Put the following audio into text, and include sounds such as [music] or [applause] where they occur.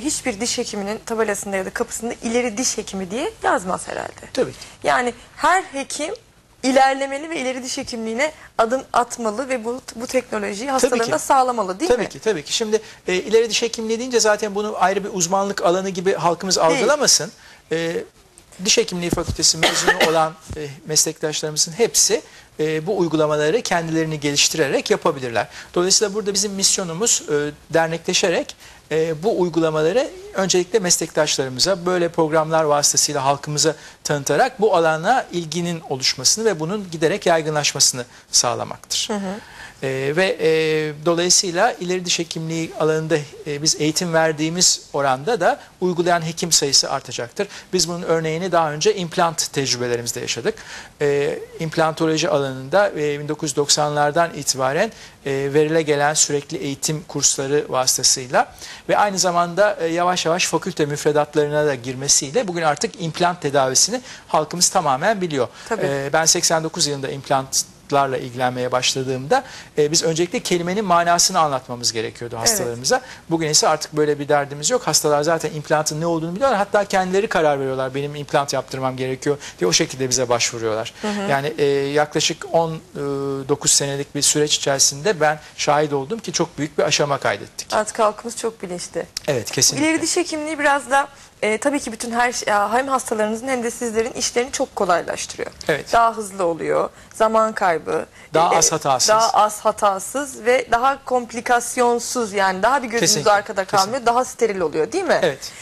hiçbir diş hekiminin tabelasında ya da kapısında ileri diş hekimi diye yazmaz herhalde. Tabii ki. Yani her hekim ilerlemeli ve ileri diş hekimliğine adım atmalı ve bu, bu teknolojiyi hastalarına sağlamalı değil tabii mi? ki tabii ki. Şimdi e, ileri diş hekimliği deyince zaten bunu ayrı bir uzmanlık alanı gibi halkımız algılamasın. E, diş hekimliği fakültesi mezunu [coughs] olan e, meslektaşlarımızın hepsi e, bu uygulamaları kendilerini geliştirerek yapabilirler. Dolayısıyla burada bizim misyonumuz e, dernekleşerek e, bu uygulamaları öncelikle meslektaşlarımıza böyle programlar vasıtasıyla halkımıza tanıtarak bu alana ilginin oluşmasını ve bunun giderek yaygınlaşmasını sağlamaktır. E, ve e, dolayısıyla ileri diş hekimliği alanında e, biz eğitim verdiğimiz oranda da uygulayan hekim sayısı artacaktır. Biz bunun örneğini daha önce implant tecrübelerimizde yaşadık. E, implantoloji alanında e, 1990'lardan itibaren e, verile gelen sürekli eğitim kursları vasıtasıyla ve aynı zamanda e, yavaş yavaş fakülte müfredatlarına da girmesiyle bugün artık implant tedavisini halkımız tamamen biliyor. Tabii. E, ben 89 yılında implant larla ilgilenmeye başladığımda e, biz öncelikle kelimenin manasını anlatmamız gerekiyordu hastalarımıza. Bugün ise artık böyle bir derdimiz yok. Hastalar zaten implantın ne olduğunu biliyorlar. Hatta kendileri karar veriyorlar. Benim implant yaptırmam gerekiyor diye o şekilde bize başvuruyorlar. Yani e, yaklaşık 19 senelik bir süreç içerisinde ben şahit oldum ki çok büyük bir aşama kaydettik. Artık halkımız çok bilinçli. Evet kesinlikle. İleri diş hekimliği biraz da e, tabii ki bütün her şey- hem hastalarınızın hem de sizlerin işlerini çok kolaylaştırıyor. Evet. Daha hızlı oluyor, zaman kaybı. Daha e, az hatasız. Daha az hatasız ve daha komplikasyonsuz yani daha bir gözünüz Kesinlikle, arkada kalmıyor, daha steril oluyor değil mi? Evet.